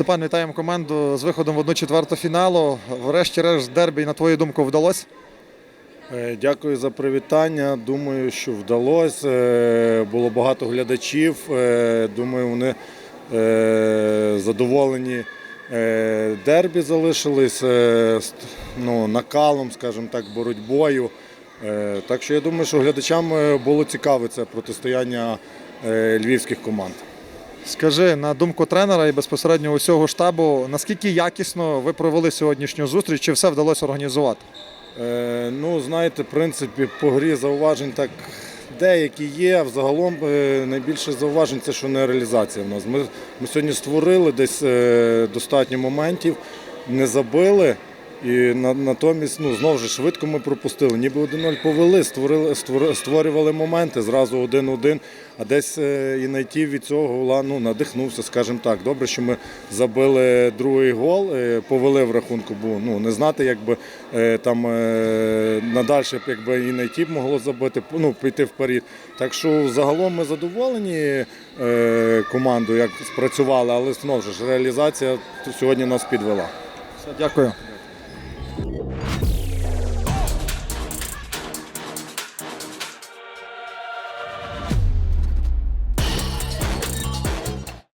Степан, вітаємо команду з виходом в одну четверту фіналу. Врешті-решт дербі, на твою думку, вдалося? Е, Дякую за привітання. Думаю, що вдалося. Е, Було багато глядачів. Е, Думаю, вони задоволені дербі залишились ну, накалом, скажімо так, боротьбою. Так що я думаю, що глядачам було цікаве це протистояння львівських команд. Скажи, на думку тренера і безпосередньо усього штабу, наскільки якісно ви провели сьогоднішню зустріч, чи все вдалося організувати? Е, Ну, знаєте, в принципі, по грі зауважень так деякі є. Взагалом е, найбільше зауважень це що не реалізація в нас. Ми, ми сьогодні створили десь е, достатньо моментів, не забили. І на, натомість ну, знову ж швидко ми пропустили. Ніби 1-0 повели, створили, створи- створювали моменти, зразу 1-1. А десь е, і найти від цього ну, надихнувся, скажімо так. Добре, що ми забили другий гол, е, повели в рахунку, бо ну, не знати, якби е, там надальше, якби і найти могло забити, ну, піти вперед. Так що загалом ми задоволені командою, як спрацювали, але знову ж реалізація сьогодні нас підвела. Все, дякую.